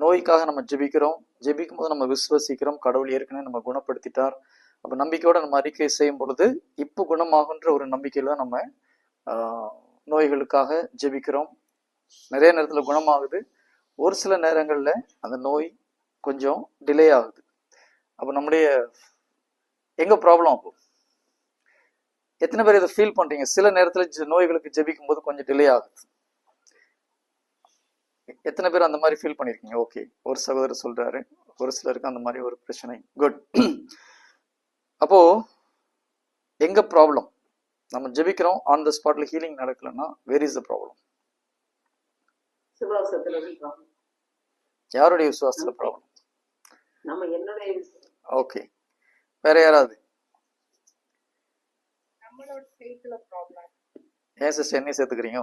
நோய்க்காக நம்ம ஜெபிக்கிறோம். ஜெபிக்கும் போது நம்ம விசுவசிக்கிறோம். கடவுள் ஏற்கனவே நம்ம குணப்படுத்திட்டார். அப்போ நம்பிக்கையோட நம்ம அறிக்கை செய்யும் பொழுது இப்போ குணமாகுன்ற ஒரு நம்பிக்கையில் தான் நம்ம நோய்களுக்காக ஜெபிக்கிறோம். நிறைய நேரத்தில் குணமாகுது. ஒரு சில நேரங்களில் அந்த நோய் கொஞ்சம் டிலே ஆகுது. அப்போ நம்முடைய எங்கே ப்ராப்ளம் அப்போ? எத்தனை பேர் இதை ஃபீல் பண்ணுறீங்க சில நேரத்தில் நோய்களுக்கு ஜெபிக்கும் போது கொஞ்சம் டிலே ஆகுது. எத்தனை பேர் அந்த மாதிரி ஃபீல் பண்ணியிருக்கீங்க ஓகே ஒரு சகோதரர் சொல்றாரு. ஒரு சிலருக்கு அந்த மாதிரி ஒரு பிரச்சனை. குட் அப்போ எங்க ப்ராப்ளம் நம்ம ஜெபிக்கிறோம் ஆன் த ஸ்பாட்ல ஹீலிங் நடக்கலன்னா வேர் இஸ் த ப்ராப்ளம் யாருடைய விசுவாசத்துல ப்ராப்ளம் ஓகே வேற யாராவது? நம்மளோட ஃபேஸ்ல ப்ராப்ளம் ஏன் சிஸ்டர் என்னையும் சேர்த்துக்கிறீங்க?